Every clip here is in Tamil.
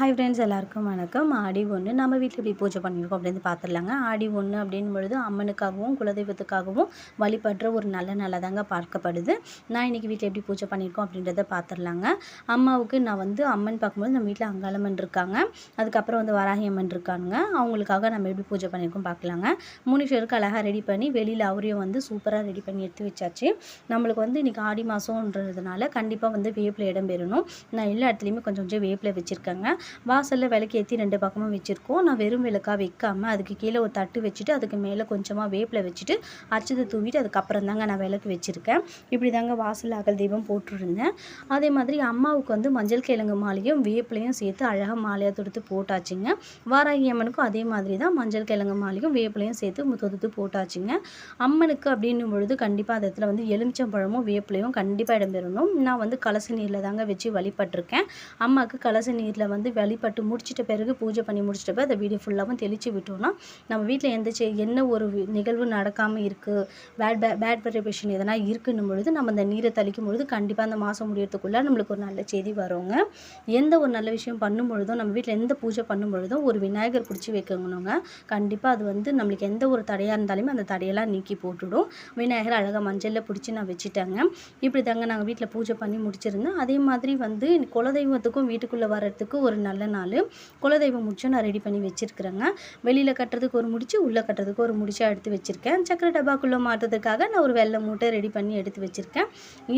ஹாய் ஃப்ரெண்ட்ஸ் எல்லாருக்கும் வணக்கம். ஆடி ஒன்று நம்ம வீட்டில் எப்படி பூஜை பண்ணியிருக்கோம் அப்படின்னு பார்த்துடலாங்க ஆடி ஒன்று அப்படின் பொழுது அம்மனுக்காகவும் குலதெய்வத்துக்காகவும் வழிபடுற ஒரு நல்ல நல்லதாங்க பார்க்கப்படுது. நான் இன்றைக்கி வீட்டில் எப்படி பூஜை பண்ணியிருக்கோம் அப்படின்றத பார்த்துடலாங்க அம்மாவுக்கு நான் வந்து அம்மன் பார்க்கும்போது நம்ம வீட்டில் அங்காளம்மன் இருக்காங்க. அதுக்கப்புறம் வந்து வராகி அம்மன் இருக்காங்க அவங்களுக்காக நம்ம எப்படி பூஜை பண்ணியிருக்கோம் பார்க்கலாங்க முனீஸ்வருக்கு அழகாக ரெடி பண்ணி வெளியில் அவரையும் வந்து சூப்பராக ரெடி பண்ணி எடுத்து வச்சாச்சு. நம்மளுக்கு வந்து இன்றைக்கி ஆடி மாதம்ன்றதுனால கண்டிப்பாக வந்து வேப்பில் இடம் பெறணும். நான் எல்லா இடத்துலையுமே கொஞ்சம் கொஞ்சம் வேப்பில் வச்சுருக்கேங்க. வாசலில் விளக்கு ஏற்றி ரெண்டு பக்கமும் வச்சுருக்கோம். நான் வெறும் விளக்காக வைக்காமல் அதுக்கு கீழே ஒரு தட்டு வச்சுட்டு அதுக்கு மேலே கொஞ்சமாக வேப்பில் வச்சுட்டு அச்சத்தை தூவிட்டு அதுக்கப்புறம் தாங்க நான் விளக்கு வச்சுருக்கேன். இப்படி தாங்க வாசல் அகல் தீபம் போட்டுருந்தேன். அதே மாதிரி அம்மாவுக்கு வந்து மஞ்சள் கிழங்கு மாலையும் வேப்பிலையும் சேர்த்து அழகாக மாலையாக தொடுத்து போட்டாச்சுங்க. வாராகி அம்மனுக்கும் அதே மாதிரி தான் மஞ்சள் கிழங்கு மாலையும் வேப்பிலையும் சேர்த்து தொடுத்து போட்டாச்சுங்க. அம்மனுக்கு அப்படின்னும் பொழுது கண்டிப்பாக அந்த இடத்துல வந்து எலுமிச்சம்பழமும் வேப்பிலையும் கண்டிப்பாக இடம்பெறணும். நான் வந்து கலச நீரில் தாங்க வச்சு வழிபட்டிருக்கேன். அம்மாவுக்கு கலச நீரில் வந்து வழிபட்டு முடிச்சிட்ட பிறகு பூஜை பண்ணி முடிச்சிட்ட பிறகு அந்த வீடியோ ஃபுல்லாகவும் தெளித்து விட்டோம்னா நம்ம வீட்டில் எந்த செ என்ன ஒரு நிகழ்வு நடக்காமல் இருக்குது பேட் பே பேட் வைப்ரேஷன் எதனா இருக்குன்னும் பொழுது நம்ம அந்த நீரை தெளிக்கும் பொழுது கண்டிப்பாக அந்த மாதம் முடியறதுக்குள்ளே நம்மளுக்கு ஒரு நல்ல செய்தி வருங்க. எந்த ஒரு நல்ல விஷயம் பண்ணும் பொழுதும் நம்ம வீட்டில் எந்த பூஜை பண்ணும் பொழுதும் ஒரு விநாயகர் பிடிச்சி வைக்கணுங்க கண்டிப்பாக அது வந்து நம்மளுக்கு எந்த ஒரு தடையாக இருந்தாலுமே அந்த தடையெல்லாம் நீக்கி போட்டுடும். விநாயகர் அழகாக மஞ்சளில் பிடிச்சி நான் வச்சுட்டேங்க. இப்படி தாங்க நாங்கள் வீட்டில் பூஜை பண்ணி முடிச்சிருந்தோம் அதே மாதிரி வந்து குலதெய்வத்துக்கும் வீட்டுக்குள்ளே வர்றதுக்கு ஒரு நல்ல நாள். குலதெய்வம் முடிச்சும் நான் ரெடி பண்ணி வச்சுருக்குறேங்க. வெளியில் கட்டுறதுக்கு ஒரு முடிச்சு உள்ளே கட்டுறதுக்கு ஒரு முடிச்சாக எடுத்து வச்சுருக்கேன். சக்கரை டப்பாக்குள்ளே மாட்டுறதுக்காக நான் ஒரு வெள்ளை மூட்டை ரெடி பண்ணி எடுத்து வச்சுருக்கேன்.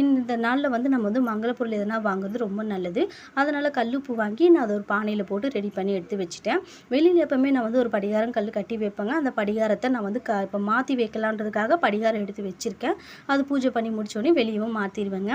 இந்த நாளில் வந்து நம்ம வந்து மங்கள பொருள் எதனா வாங்குறது ரொம்ப நல்லது. அதனால் கல்லுப்பு வாங்கி நான் அதை ஒரு பானையில் போட்டு ரெடி பண்ணி எடுத்து வச்சுட்டேன். வெளியில் எப்போவுமே நான் வந்து ஒரு படிகாரம் கல் கட்டி வைப்பேங்க. அந்த படிகாரத்தை நான் வந்து க இப்போ மாற்றி வைக்கலான்றதுக்காக படிகாரம் எடுத்து வச்சுருக்கேன். அது பூஜை பண்ணி முடித்தோடனே வெளியவும் மாற்றிடுவேங்க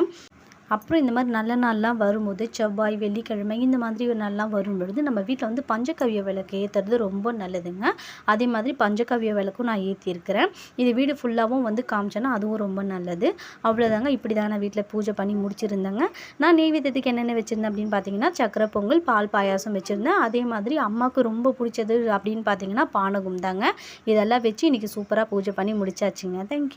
அப்புறம் இந்த மாதிரி நல்ல நாள்லாம் வரும்போது செவ்வாய் வெள்ளிக்கிழமை இந்த மாதிரி ஒரு நாள்லாம் வரும் பொழுது நம்ம வீட்டில் வந்து பஞ்சகவிய விளக்கு ஏற்றுறது ரொம்ப நல்லதுங்க. அதே மாதிரி பஞ்சகவிய விளக்கும் நான் ஏற்றிருக்கிறேன் இது வீடு ஃபுல்லாகவும் வந்து காமிச்சேன்னா அதுவும் ரொம்ப நல்லது. அவ்வளோதாங்க இப்படி தான் நான் வீட்டில் பூஜை பண்ணி முடிச்சிருந்தேங்க. நான் நெய்வேத்தியத்துக்கு என்னென்ன வச்சுருந்தேன் அப்படின்னு பார்த்தீங்கன்னா சக்கரை பொங்கல் பால் பாயாசம் வச்சுருந்தேன். அதே மாதிரி அம்மாவுக்கு ரொம்ப பிடிச்சது அப்படின்னு பார்த்தீங்கன்னா பானகம் தாங்க இதெல்லாம் வச்சு இன்றைக்கி சூப்பராக பூஜை பண்ணி முடிச்சாச்சுங்க. தேங்க்யூ